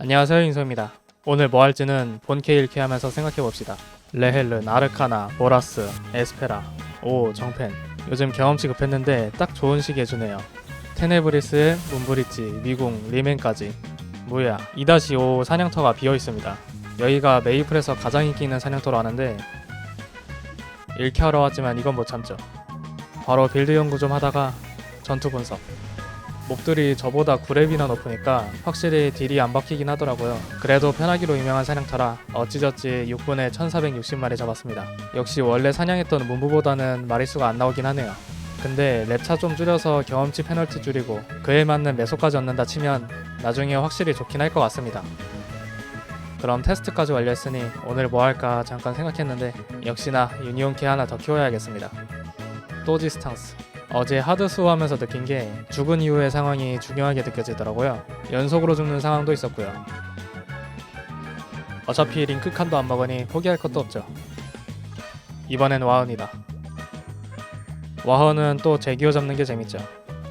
안녕하세요 인소입니다. 오늘 뭐 할지는 본캐 읽기 하면서 생각해봅시다. 레헬른, 아르카나, 보라스, 에스페라, 오, 정펜 요즘 경험치 급했는데 딱 좋은 시기에 주네요. 테네브리스, 문브리지, 미궁, 리멘까지 뭐야 2-5 사냥터가 비어있습니다. 여기가 메이플에서 가장 인기 있는 사냥터로 아는데 읽기 하러 왔지만 이건 못 참죠. 바로 빌드 연구 좀 하다가 전투 분석 몹들이 저보다 9렙이나 높으니까 확실히 딜이 안 박히긴 하더라고요. 그래도 편하기로 유명한 사냥터라 어찌저찌 6분에 1460마리 잡았습니다. 역시 원래 사냥했던 문부보다는 마리수가 안 나오긴 하네요. 근데 랩차 좀 줄여서 경험치 페널티 줄이고 그에 맞는 매소까지 얻는다 치면 나중에 확실히 좋긴 할 것 같습니다. 그럼 테스트까지 완료했으니 오늘 뭐 할까 잠깐 생각했는데 역시나 유니온캐 하나 더 키워야겠습니다. 또지 스탕스 어제 하드수 하면서 느낀 게 죽은 이후의 상황이 중요하게 느껴지더라고요. 연속으로 죽는 상황도 있었고요. 어차피 링크 칸도 안 먹으니 포기할 것도 없죠. 이번엔 와흔이다. 와흔은 또 제기어 잡는 게 재밌죠.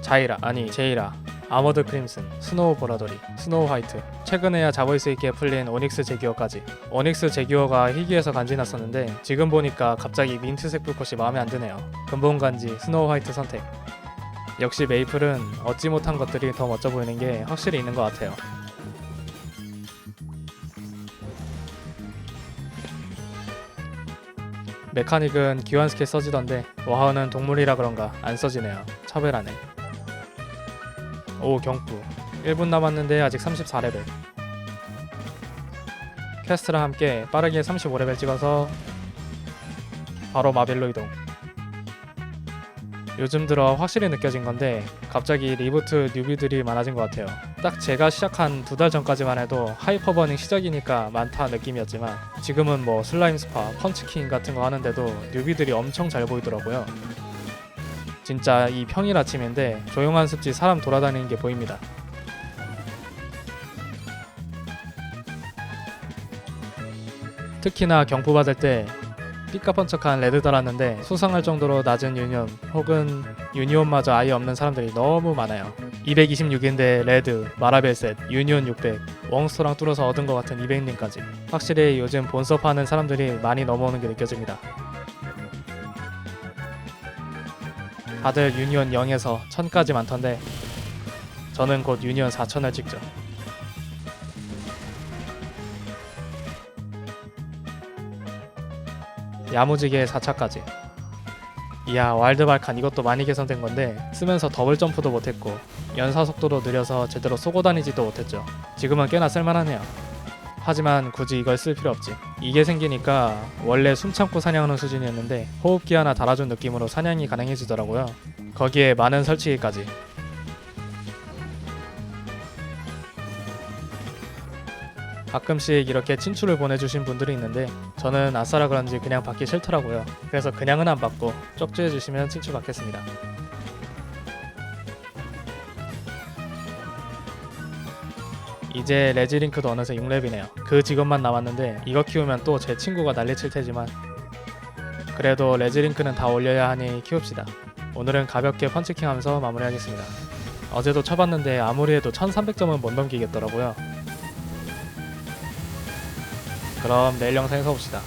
자이라 아니 제이라 아머드 크림슨, 스노우 보라돌이, 스노우 화이트 최근에야 잡을 수 있게 풀린 오닉스 제기어까지. 오닉스 제기어가 희귀해서 간지났었는데 지금 보니까 갑자기 민트색 불꽃이 마음에 안 드네요. 근본 간지 스노우 화이트 선택. 역시 메이플은 얻지 못한 것들이 더 멋져 보이는 게 확실히 있는 것 같아요. 메카닉은 기환 스킬 써지던데 와하우는 동물이라 그런가 안 써지네요. 차별하네 오 경부 1분 남았는데 아직 34레벨. 퀘스트랑 함께 빠르게 35레벨 찍어서 바로 마벨로 이동. 요즘 들어 확실히 느껴진 건데 갑자기 리부트 뉴비들이 많아진 것 같아요. 딱 제가 시작한 두 달 전까지만 해도 하이퍼버닝 시작이니까 많다 느낌이었지만 지금은 뭐 슬라임 스파, 펀치킹 같은 거 하는데도 뉴비들이 엄청 잘 보이더라고요 진짜 이 평일 아침인데 조용한 습지 사람 돌아다니는 게 보입니다. 특히나 경부 받을 때 삐까번쩍한 레드 달았는데 수상할 정도로 낮은 유니온 혹은 유니온마저 아예 없는 사람들이 너무 많아요. 226인데 레드, 마라벨셋, 유니온 600, 웡스토랑 뚫어서 얻은 것 같은 200링까지 확실히 요즘 본섭 하는 사람들이 많이 넘어오는 게 느껴집니다. 다들 유니온 0에서 1000까지 많던데 저는 곧 유니온 4000을 찍죠. 야무지게 4차까지. 이야 와일드 발칸 이것도 많이 개선된 건데 쓰면서 더블 점프도 못했고 연사 속도도 느려서 제대로 쏘고 다니지도 못했죠. 지금은 꽤나 쓸만하네요. 하지만 굳이 이걸 쓸 필요 없지. 이게 생기니까 원래 숨 참고 사냥하는 수준이었는데 호흡기 하나 달아준 느낌으로 사냥이 가능해지더라고요. 거기에 많은 설치기까지. 가끔씩 이렇게 친추를 보내주신 분들이 있는데 저는 아싸라 그런지 그냥 받기 싫더라고요. 그래서 그냥은 안 받고 쪽지해주시면 친추 받겠습니다. 이제 레지링크도 어느새 6렙이네요. 그 직업만 남았는데 이거 키우면 또 제 친구가 난리칠 테지만 그래도 레지링크는 다 올려야 하니 키웁시다. 오늘은 가볍게 펀치킹 하면서 마무리하겠습니다. 어제도 쳐봤는데 아무리 해도 1300점은 못 넘기겠더라고요. 그럼 내일 영상에서 봅시다.